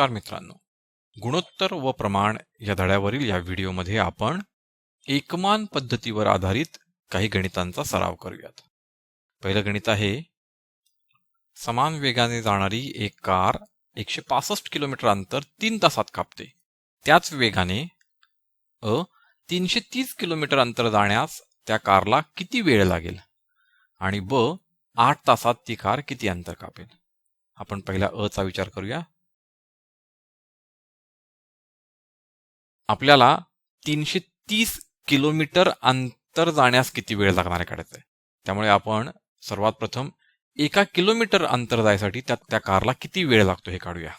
नमस्कार मित्रांनो. गुणोत्तर व प्रमाण या धड्यावरील या व्हिडिओमध्ये आपण एकमान पद्धतीवर आधारित काही गणितांचा सराव करूयात. पहिलं गणित आहे समान वेगाने जाणारी एक कार एकशे पासष्ट किलोमीटर अंतर तीन तासात कापते. त्याच वेगाने अ तीनशे तीस किलोमीटर अंतर जाण्यास त्या कारला किती वेळ लागेल? आणि ब आठ तासात ती कार किती अंतर कापेल? आपण पहिला अ चा विचार करूया. आपल्याला तीनशे तीस किलोमीटर अंतर जाण्यास किती वेळ लागणार आहे काढायचं आहे? त्यामुळे आपण सर्वात प्रथम एका किलोमीटर अंतर जायसाठी त्या त्या कारला किती वेळ लागतो हे काढूया.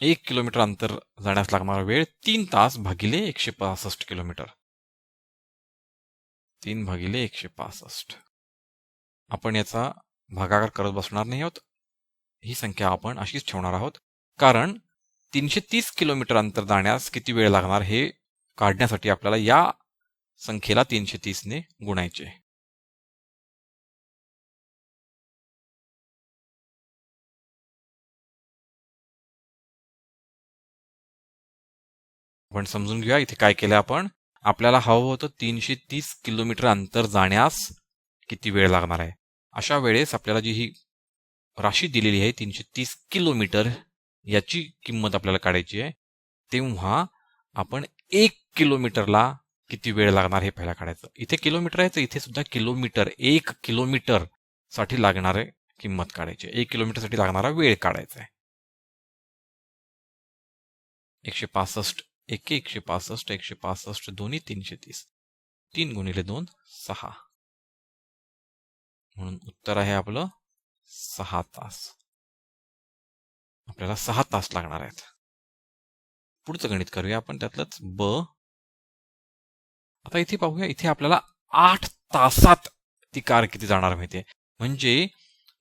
एक किलोमीटर अंतर जाण्यास लागणारा वेळ तीन तास भागिले एकशे पासष्ट किलोमीटर. तीन भागिले एकशे पासष्ट. आपण याचा भागाकार करत बसणार नाही आहोत. ही संख्या आपण अशीच ठेवणार आहोत. कारण तीनशे तीस किलोमीटर अंतर जाण्यास किती वेळ लागणार हे काढण्यासाठी आपल्याला या संख्येला तीनशे तीसने गुणायचे. आपण समजून घेऊया इथे काय केलं आपण. आपल्याला हवं होतं तीनशे तीस किलोमीटर अंतर जाण्यास किती वेळ लागणार आहे. अशा वेळेस आपल्याला जी ही राशी दिलेली आहे तीनशे तीस किलोमीटर. याची किंमत आपल्याला काढायची आहे. तेव्हा आपण एक किलोमीटरला किती वेळ लागणार हे पहिला काढायचं. इथे किलोमीटर आहे तर इथे सुद्धा किलोमीटर एक किलोमीटरसाठी लागणारे किंमत काढायची एक किलोमीटरसाठी लागणारा वेळ काढायचा आहे. एकशे पासष्ट एके एकशे पासष्ट एकशे पासष्ट दोन्ही तीनशे तीस. तीन गुणिले दोन सहा. म्हणून उत्तर आहे आपलं सहा तास. आपल्याला सहा तास लागणार आहेत. पुढचं गणित करूया आपण त्यातलंच ब. आता इथे पाहूया इथे आपल्याला आठ तासात ती कार किती जाणार माहितीये? म्हणजे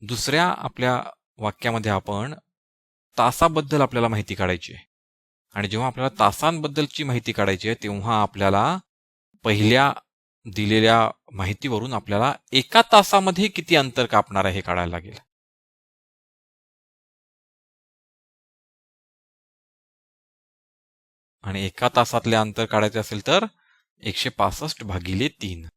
दुसऱ्या आपल्या वाक्यामध्ये आपण तासाबद्दल आपल्याला माहिती काढायची आहे. आणि जेव्हा आपल्याला तासांबद्दलची माहिती काढायची आहे तेव्हा आपल्याला पहिल्या दिलेल्या माहितीवरून आपल्याला एका तासामध्ये किती अंतर कापणार आहे हे काढायला लागेल. आणि एका तासातले अंतर काढायचे असेल तर एकशे पासष्ट भागिले तीन.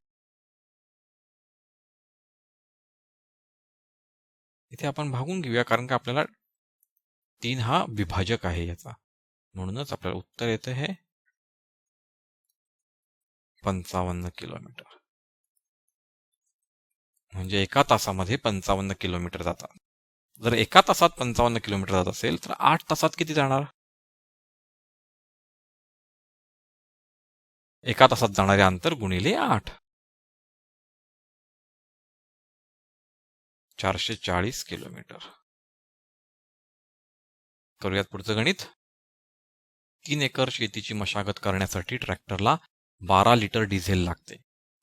इथे आपण भागून घेऊया कारण का आपल्याला तीन हा विभाजक आहे याचा. म्हणूनच आपल्याला उत्तर येतं हे पंचावन्न किलोमीटर. म्हणजे एका तासामध्ये पंचावन्न किलोमीटर जातात. जर एका तासात पंचावन्न किलोमीटर जात असेल तर आठ तासात किती जाणार? एका तासात जाणारे अंतर गुणिले आठ. चारशे चाळीस किलोमीटर. करूयात पुढचं गणित. तीन एकर शेतीची मशागत करण्यासाठी ट्रॅक्टरला बारा लिटर डिझेल लागते.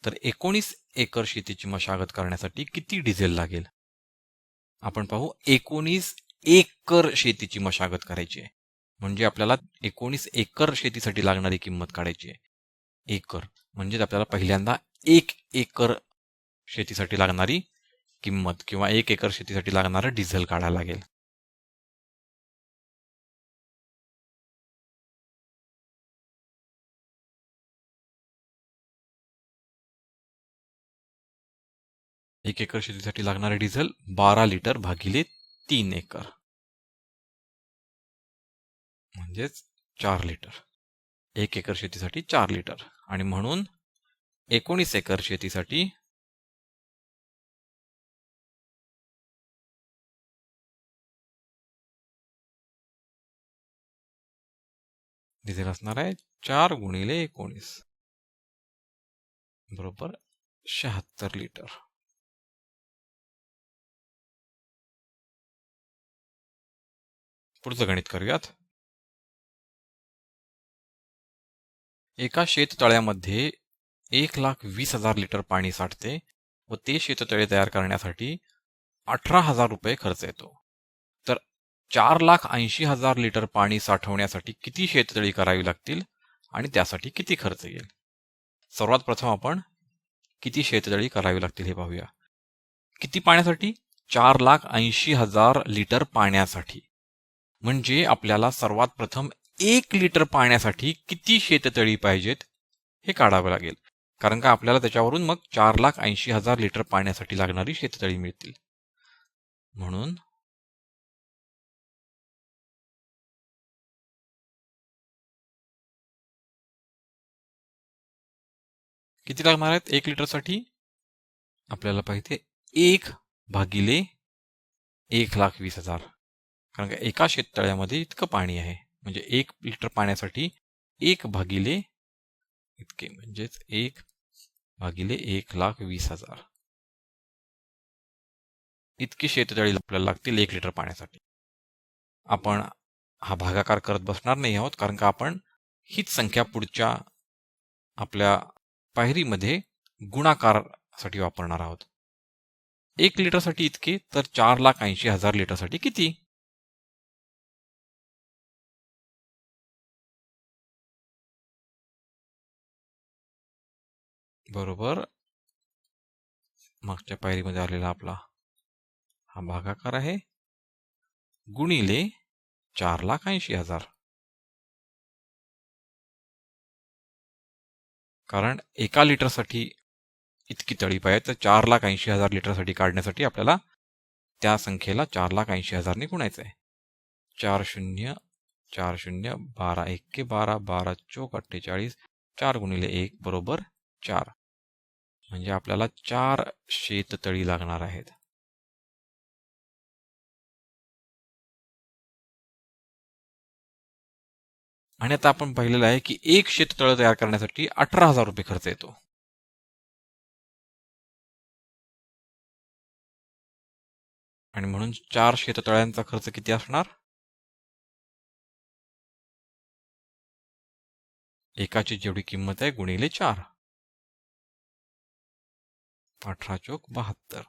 तर एकोणीस एकर शेतीची मशागत करण्यासाठी किती डिझेल लागेल? आपण पाहू एकोणीस एकर शेतीची मशागत करायची आहे. म्हणजे आपल्याला एकोणीस एकर शेतीसाठी लागणारी किंमत काढायची आहे. एकर. म्हणजेच आपल्याला पहिल्यांदा एक एकर शेतीसाठी लागणारी किंमत किंवा एक एकर शेतीसाठी लागणारं डिझेल काढायला लागेल. एक एकर शेतीसाठी लागणारे डिझेल बारा लिटर भागिले तीन एकर. म्हणजेच चार लिटर. एक एकर शेतीसाठी चार लिटर. आणि म्हणून एकोणीस एकर शेतीसाठी डिझेल असणार आहे चार गुणिले एकोणीस. बरोबर शहात्तर लिटर. पुढचं गणित करूयात. एका शेततळ्यामध्ये एक लाख वीस हजार लिटर पाणी साठते व ते शेततळे तयार करण्यासाठी अठरा हजार रुपये खर्च येतो. तर चार लाख ऐंशी हजार लिटर पाणी साठवण्यासाठी किती शेततळी करावी लागतील आणि त्यासाठी किती खर्च येईल? सर्वात प्रथम आपण किती शेततळी करावी लागतील हे पाहूया. किती पाण्यासाठी? चार लाख ऐंशी हजार लिटर पाण्यासाठी. म्हणजे आपल्याला सर्वात प्रथम एक लिटर पाण्यासाठी किती शेततळी पाहिजेत हे काढावं लागेल. कारण का आपल्याला त्याच्यावरून मग चार लाख ऐंशी हजार लिटर पाण्यासाठी लागणारी शेततळी मिळतील. म्हणून किती लागणार आहेत? एक लिटरसाठी? आपल्याला पाहिजे एक भागिले एक लाख वीस हजार. कारण का एका शेततळ्यामध्ये इतकं पाणी आहे. म्हणजे एक लिटर पाण्यासाठी एक भागिले इतके म्हणजेच एक भागिले एक लाख वीस हजार. इतकी शेततळी आपल्याला लागतील एक लिटर पाण्यासाठी. आपण हा भागाकार करत बसणार नाही आहोत कारण का आपण हीच संख्या पुढच्या आपल्या पायरीमध्ये गुणाकारासाठी वापरणार आहोत. एक लिटरसाठी इतके तर चार लाख ऐंशी हजार लिटरसाठी किती? बरोबर. मागच्या पायरीमध्ये आलेला आपला हा भागाकार आहे. गुणिले चार लाख ऐंशी हजार. कारण एका लिटरसाठी इतकी तळी पाहिजे तर चार लाख ऐंशी हजार लिटरसाठी काढण्यासाठी आपल्याला त्या संख्येला चार लाख ऐंशी हजारने गुणायचं आहे चार शून्य चार शून्य बारा एक्के बारा बारा चोक अठ्ठेचाळीस चार गुणिले एक बरोबर चार. म्हणजे आपल्याला चार शेततळी लागणार आहेत. आणि आता आपण पाहिलेलं आहे की एक शेततळ तयार करण्यासाठी अठरा हजार रुपये खर्च येतो. आणि म्हणून चार शेततळ्यांचा खर्च किती असणार? एकाची जेवढी किंमत आहे गुणिले चार. अठरा चोक बहात्तर.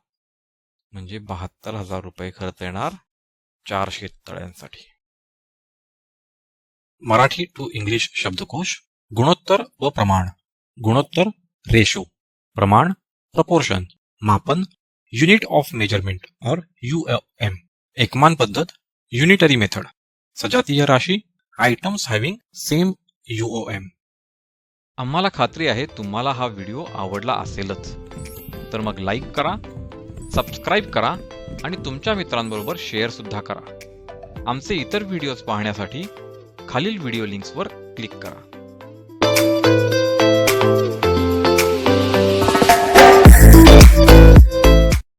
म्हणजे बहात्तर हजार रुपये खर्च येणार चार शेततळ्यांसाठी. मराठी टू इंग्लिश शब्दकोश गुणोत्तर व प्रमाण. गुणोत्तर रेशो प्रमाण प्रपोर्शन मापन युनिट ऑफ मेजरमेंट और यू एम एकमान पद्धत युनिटरी मेथड सजातीय राशी आयटम्स हॅव्हिंग सेम एम आम्हाला खात्री आहे तुम्हाला हा व्हिडिओ आवडला असेलच. तर मग लाईक करा सबस्क्राईब करा आणि तुमच्या मित्रांबरोबर शेअरसुद्धा करा. आमचे इतर व्हिडिओज पाहण्यासाठी खालील व्हिडिओ लिंक्सवर क्लिक करा.